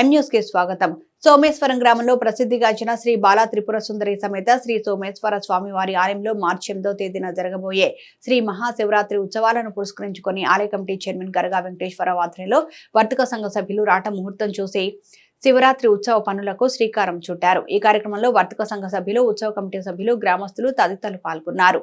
ఎం కి స్వాగతం. సోమేశ్వరం గ్రామంలో ప్రసిద్ధిగాంచిన శ్రీ బాలా త్రిపుర సుందరి సమేత శ్రీ సోమేశ్వర స్వామి వారి ఆలయంలో మార్చి ఎనిమిదో తేదీన జరగబోయే శ్రీ మహాశివరాత్రి ఉత్సవాలను పురస్కరించుకొని ఆలయ కమిటీ చైర్మన్ గరగా వెంకటేశ్వరరావు ఆధ్వర్యంలో వర్తక సంఘ సభ్యులు రాట ముహూర్తం చూసి శివరాత్రి ఉత్సవ పనులకు శ్రీకారం చుట్టారు. ఈ కార్యక్రమంలో వర్తక సంఘ సభ్యులు ఉత్సవ కమిటీ సభ్యులు గ్రామస్తులు తదితరులు పాల్గొన్నారు.